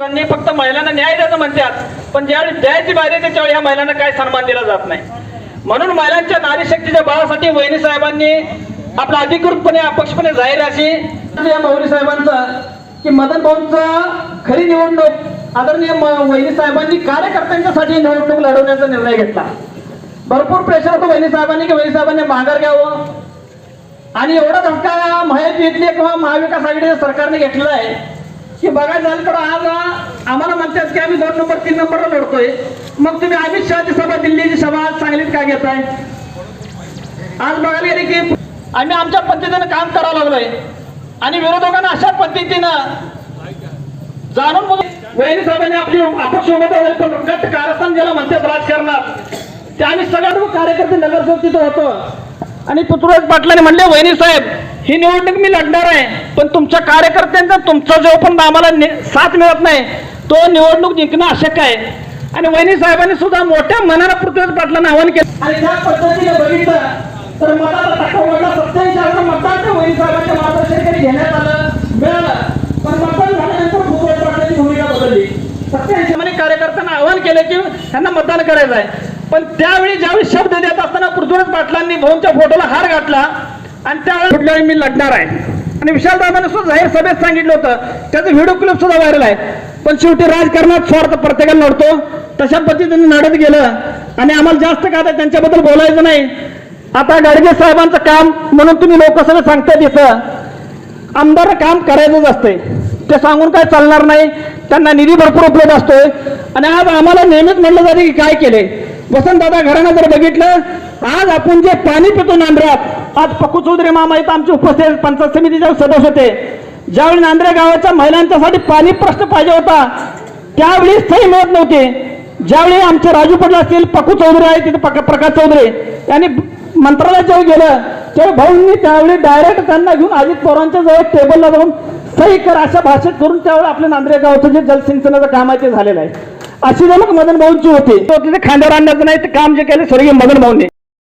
सरकारने फक्त महिलांना न्याय द्यायचं म्हणतात पण ज्यावेळी द्यायची बाहेर येते त्यावेळी ह्या महिलांना काय सन्मान दिला जात नाही. म्हणून महिलांच्या नारी शक्तीच्या बळासाठी वहिनी साहेबांनी आपला अधिकृतपणे अपक्षपणे जाहीर अशी या मौली साहेबांचं की मदन भाऊंचा खरी निवडणूक आदरणीय म- वहिनी साहेबांनी कार्यकर्त्यांच्यासाठी निवडणूक लढवण्याचा निर्णय घेतला. भरपूर प्रेशर होतो वहिनी साहेबांनी की वहिनी साहेबांनी माघार घ्यावं. आणि एवढा धक्का महायुतीतले किंवा महाविकास आघाडीच्या सरकारने घेतलेला आहे. की बघायला झालं तर आज आम्हाला म्हणतात की आम्ही दोन नंबर तीन नंबरला लढतोय. मग तुम्ही अमित शहाची सभा दिल्लीची सभा आज सांगलीत का घेताय? आज बघायला गेले की आम्ही आमच्या पद्धतीनं काम करावं लागलोय. आणि विरोधकांना अशा पद्धतीनं जाणून वहिनी साहेबांनी आपली अपक्ष उमेदवार पण गट कारस्थान ज्याला म्हणतात राजकारणात ते आम्ही सगळ्या कार्यकर्ते नगरसेवक तिथं होतो. आणि पृथ्वीराज पाटलाने म्हणले वहिनी साहेब ही निवडणूक मी लढणार आहे. पण तुमच्या कार्यकर्त्यांचा तुमचा जो पण आम्हाला साथ मिळत नाही. तो निवडणूक जिंकणं आवश्यक आहे. आणि वहिनी साहेबांनी सुद्धा मोठ्या मनानं पृथ्वीराज पाटलांना आवाहन केलं. आणि त्या पद्धतीने बघितलं तर वडला सत्याऐंशी मतदान त्या वहिनी साहेबांच्या मार्गदर्शनाखाली घेण्यात आलं मिळालं. पण मतदान झाल्यानंतर पृथ्वीराज पाटलांची भूमिका बदलली. सत्याऐंशी मध्ये कार्यकर्त्यांना आवाहन केलं की त्यांना मतदान करायचं आहे. पण त्यावेळी ज्यावेळी शब्द देत असताना पृथ्वीराज पाटलांनी भाऊंच्या फोटोला हार घातला आणि त्यावेळेस कुठल्यावेळी मी लढणार आहे. आणि विशाल दादाने सुद्धा जाहीर सभेत सांगितलं होतं. त्याचं व्हिडिओ क्लिप सुद्धा व्हायरल आहे. पण शेवटी राजकारणात स्वार्थ प्रत्येकाला नडतो. तशा पद्धतीने नडत गेलं. आणि आम्हाला जास्त काय त्यांच्याबद्दल बोलायचं नाही. आता गाडगे साहेबांचं काम म्हणून तुम्ही लोकसभेत सांगताय तिथं. आमदार काम करायचंच असतंय. ते सांगून काय चालणार नाही. त्यांना निधी भरपूर उपलब्ध असतोय. आणि आज आम्हाला नेहमीच म्हणलं जाते की काय केले वसंतदादा घराणं जर बघितलं आज आपण जे पाणी पितो नांद्र्यात आज पकू चौधरी मामा इथं आमचे उपस्थित पंचायत समितीचे सदस्य होते. ज्यावेळी नांद्रे गावाच्या महिलांच्यासाठी पाणी प्रश्न पाहिजे होता त्यावेळी सही मिळत नव्हते. ज्यावेळी आमचे राजू पडला असतील पकू चौधरी आहे तिथे पक- प्रकाश चौधरी. यांनी मंत्रालयात जेव्हा गेलं तेव्हा भाऊंनी त्यावेळी डायरेक्ट त्यांना घेऊन अजित पवारांच्या जवळ टेबलला जाऊन सही कर अशा भाषेत करून त्यावेळी आपल्या नांद्रे गावचं जे जलसिंचनाचं कामाचे झालेलं आहे. अशी जमक मदन भाऊंची होती. तो तिथे खांद्यावर आणण्याचं नाही ते काम जे केले स्वर्गीय मदन भाऊंनी.